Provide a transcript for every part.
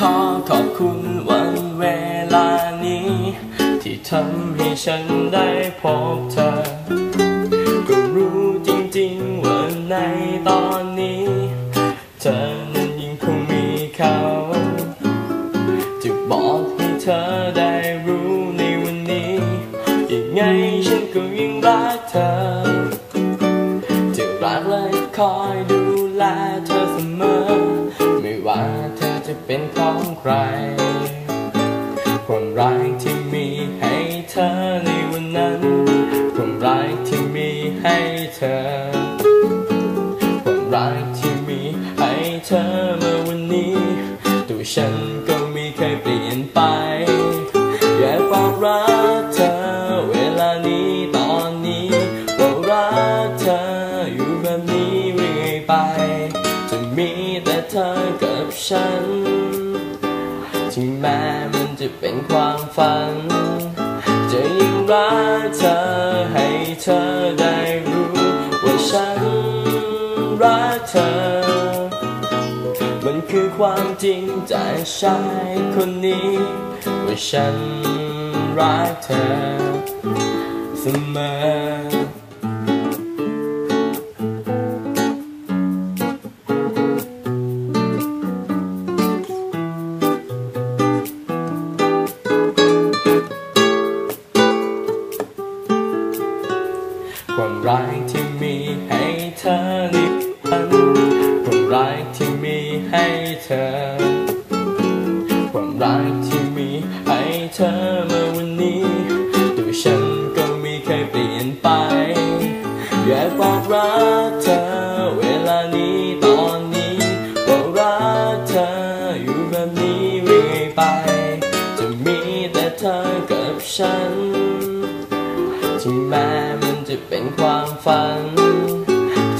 ขอขอบคุณวันเวลานี้ ที่ทำให้ฉันได้พบเธอ ก็รู้จริงๆว่าในตอนนี้ เธอนั้นยังคงมีเขา จะบอกให้เธอได้รู้ในวันนี้ ยังไงฉันก็ยังรักเธอ จะรักและคอยดูแลเธอเสมอ เป็นของใคร ความรักที่มีให้เธอในวันนั้น ความรักที่มีให้เธอ ความรักที่มีให้เธอเมื่อวันนี้ ตัวฉันก็ไม่เคยเปลี่ยนไป อยากบอกรักเธอเวลานี้ตอนนี้บอกรักเธออยู่แบบนี้เรื่อยไป จะมีแต่เธอกับฉัน ถึงแม้มันจะเป็นความฝัน จะยิ่งรักเธอให้เธอได้รู้ ว่าฉันรักเธอ มันคือความจริงจากชายคนนี้ ว่าฉันรักเธอเสมอ ความรักที่มีให้เธอในวันความรักที่มีให้เธอ ความรักที่มีให้เธอมื่อวันนี้ตัวฉันก็ไม่เคยเปลี่ยนไป อยากบอกรักเธอเวลานี้ตอนนี้บอกรักเธออยู่แบบนี้เรื่อยไป จะมีแต่เธอกับฉัน ถึงแม้มันจะเป็นความฝัน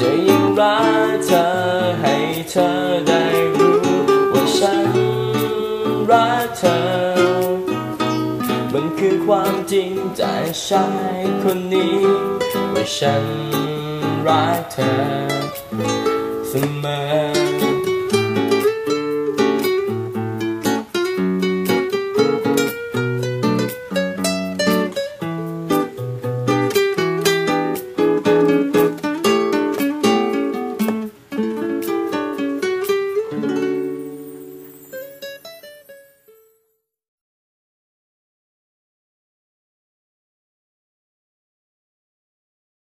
จะยิ่งรักเธอให้เธอได้รู้ว่าฉันรักเธอ มันคือความจริงจากชายคนนี้ ว่าฉันรักเธอเสมอ